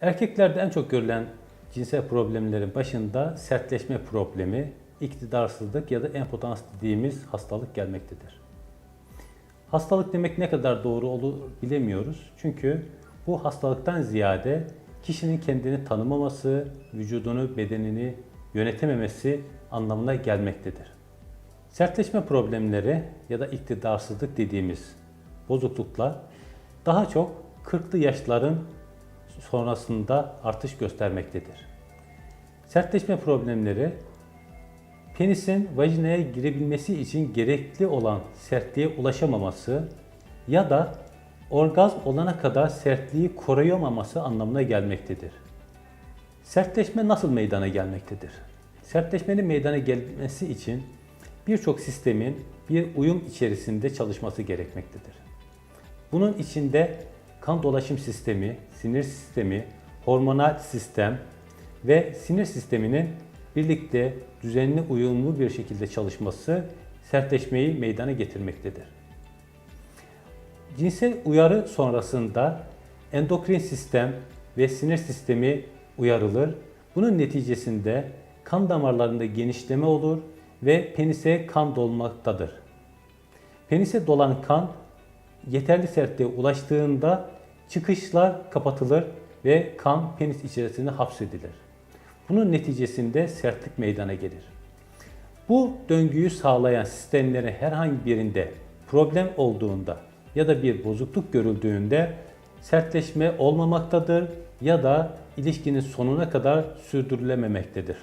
Erkeklerde en çok görülen cinsel problemlerin başında sertleşme problemi, iktidarsızlık ya da impotans dediğimiz hastalık gelmektedir. Hastalık demek ne kadar doğru olur bilemiyoruz. Çünkü bu hastalıktan ziyade kişinin kendini tanımaması, vücudunu, bedenini yönetememesi anlamına gelmektedir. Sertleşme problemleri ya da iktidarsızlık dediğimiz bozukluklar daha çok 40'lı yaşların sonrasında artış göstermektedir. Sertleşme problemleri penisin vajinaya girebilmesi için gerekli olan sertliğe ulaşamaması ya da orgazm olana kadar sertliği koruyamaması anlamına gelmektedir. Sertleşme nasıl meydana gelmektedir? Sertleşmenin meydana gelmesi için birçok sistemin bir uyum içerisinde çalışması gerekmektedir. Bunun içinde kan dolaşım sistemi, sinir sistemi, hormonal sistem ve sinir sisteminin birlikte düzenli uyumlu bir şekilde çalışması sertleşmeyi meydana getirmektedir. Cinsel uyarı sonrasında endokrin sistem ve sinir sistemi uyarılır. Bunun neticesinde kan damarlarında genişleme olur ve penise kan dolmaktadır. Penise dolan kan yeterli sertliğe ulaştığında çıkışlar kapatılır ve kan penis içerisine hapsedilir. Bunun neticesinde sertlik meydana gelir. Bu döngüyü sağlayan sistemlerin herhangi birinde problem olduğunda ya da bir bozukluk görüldüğünde sertleşme olmamaktadır ya da ilişkinin sonuna kadar sürdürülememektedir.